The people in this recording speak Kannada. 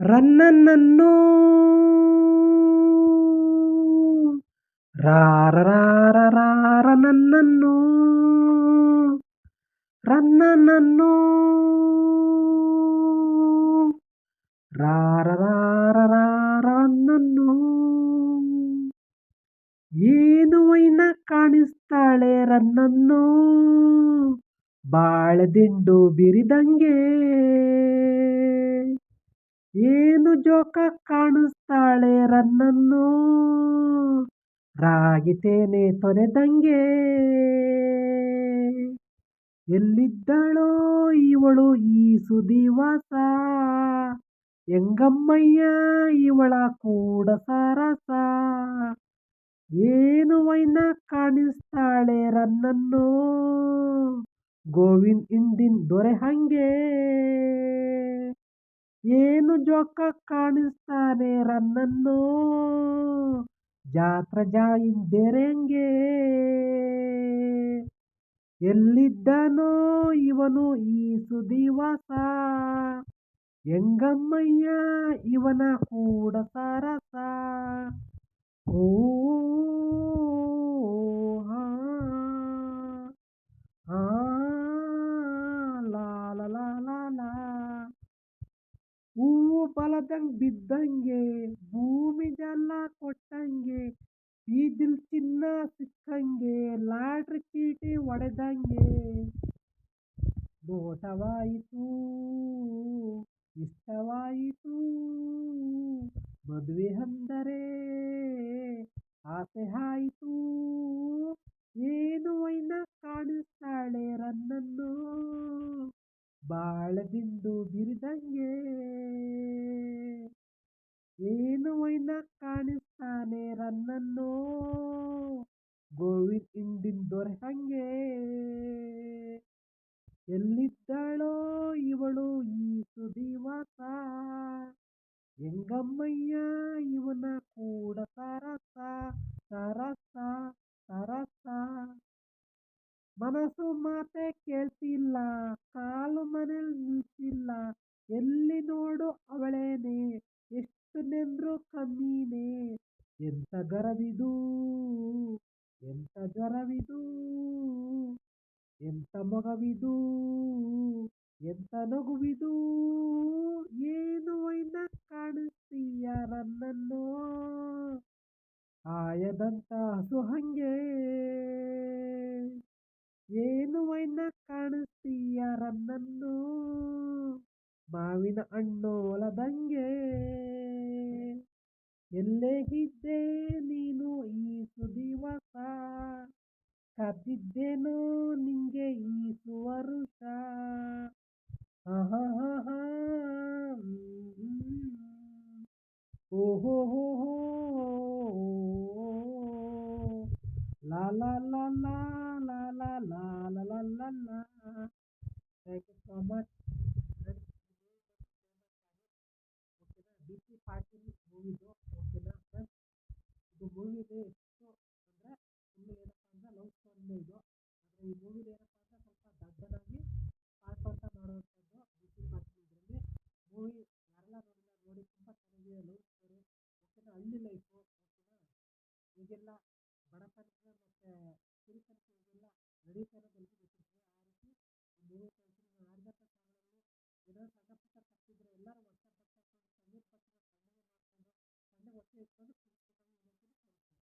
ರನ್ನನ್ನೋ ರನ್ನನ್ನೋ ರನ್ನನ್ನು ರಾರನ್ನೋ ಏನು ವೈನ ಕಾಣಿಸ್ತಾಳೆ ರನ್ನನ್ನೋ. ಬಾಳೆದಿಂಡು ಬಿರಿದಂಗೆ. ಏನು ಜೋಕ ಕಾಣಿಸ್ತಾಳೆ ರನ್ನನ್ನು? ರಾಗಿತೇನೆ ತೊನೆದಂಗೆ. ಎಲ್ಲಿದ್ದಾಳೋ ಇವಳು ಈ ಸುದಿವಾಸ? ಎಂಗಮ್ಮಯ್ಯ ಇವಳ ಕೂಡ ಸರಸ? ಏನು ವೈನ ಕಾಣಿಸ್ತಾಳೆ ರನ್ನನ್ನು? ಗೋವಿಂದ್ ಇಂದಿನ್ ದೊರೆ ಹಂಗೆ. ಏನು ಜೋಕ ಕಾಣಿಸ್ತಾನೆ ರನ್ನನ್ನು? ಜಾತ್ರ ಜಾಯಿಂದೆರೆಂಗೆ ಎಲ್ಲಿದ್ದನೋ ಇವನು ಈ ಸುದಿವಾಸ? ಎಂಗಮ್ಮಯ್ಯ ಇವನ ಕೂಡ ಸರಸ? ಓ ಹೂವು ಬಲದಂಗ್ ಬಿದ್ದಂಗೆ, ಭೂಮಿ ಜಲ ಕೊಟ್ಟಂಗೆ ಬೀದಿಲ್ ಚಿನ್ನ ಸಿಕ್ಕಂಗೆ, ಲಾಟ್ರಿ ಚೀಟಿ ಒಡೆದಂಗೆ. ನೋಟವಾಯಿತು ಇಷ್ಟವಾಯಿತು, ಮದುವೆ ಅಂದರೆ ಆಸೆ ಆಯಿತು. ಬಾಳೆದಿಂಡು ಬಿರಿದಂಗೆ ಏನು ವೈನ ಕಾಣಿಸ್ತಾನೆ ರನ್ನನ್ನು? ಗೋವಿಂದ್ ಇಂಡಿನ್ ಹಂಗೆ. ಎಲ್ಲಿದ್ದಳೋ ಇವಳು ಈ ಸುದಿವಾಸ? ಹೆಂಗಮ್ಮಯ್ಯ ಇವನ ಕೂಡ ಸರಸ ಸರಸ ಸರಸ ಮನಸ್ಸು ಮಾತೆ ಕೇಳ್ತಿಲ್ಲ ಎಂತ ಗರವಿದು? ಎಂತ ಜ್ವರವಿದು ಎಂತ ಮೊಗವಿದು? ಎಂತ ನಗುವಿದು? ಏನು ವೈನ ಕಾಣಿಸ್ತೀಯ ರನ್ನನ್ನು ಆಯದಂತ ಹಸು ಹಂಗೆ. ಏನು ವೈನ ಕಾಣಿಸ್ತೀಯ ನನ್ನನ್ನು? ಮಾವಿನ ಹಣ್ಣು ಹೊಲದಂಗೆ. ಎಲ್ಲೇ ಇದ್ದೆ ನೀನು ಈ ಸುದಿವಸ. ಕದ್ದಿದ್ದೇನೋ ನಿಂಗೆ ಈ ಸುವರುಷ. ಓಹೋ ಲಾ ಲಾ ಲಾ ಲಾ ಲಾ ಲಾ ಲಾ ಲಾ ಲಾ ಲಾ. ಥ್ಯಾಂಕ್ ಯು ಮಚ್ ಪಾಟೀಲ್ ಮೂವಿದು ಓಕೆನಾ ಫ್ರೆಂಡ್ಸ್ ಇದು ಮೂವಿದು ಎಷ್ಟು ಅಂದರೆ ಫುಲ್ ಏನಪ್ಪ ಅಂದರೆ ಲವ್ ಸ್ಟೋರಿನೇ ಇದು ಆದರೆ ಈ ಮೂವಿಲಿ ಏನಪ್ಪ ಅಂದರೆ ಸ್ವಲ್ಪ ದಡ್ಡನಾಗಿ ಪಾರ್ಟ್ ಅಂತ ಮಾಡುವಂಥದ್ದು ಬ್ಯೂಟಿ ಪಾರ್ಟಿ ಇದರಲ್ಲಿ. ಮೂವಿ ಯಾರೆಲ್ಲ ನೋಡಿಲ್ಲ, ನೋಡಿ ತುಂಬ ಚೆನ್ನಾಗಿದೆ ಲವ್ ಸ್ಟೋರಿ ಓಕೆನಾ ಹಳ್ಳಿ ಲೈಫು ಓಕೆನಾ ಈಗೆಲ್ಲ ಬಡತನಕ್ಕೆ ಮತ್ತು ಸಿರಿತನಕ್ಕೆ ಈಗೆಲ್ಲ ನಡೀತಾ ಇರೋದು ಎಲ್ರಿಗೂ ಗೊತ್ತಿರ್ತದೆ ಆ ರೀತಿ ಮೂವಿ ಕಳಿಸಿ ನಾನು ಆಡಿದಂಥ ಸಾಂಗ್ಗಳಲ್ಲಿ ಸಣ್ಣ ಪುಟ್ಟ ತಪ್ಪಿದ್ರೆ ಎಲ್ಲರೂ ವಾಟ್ಸಪ್ 我可以分享这个东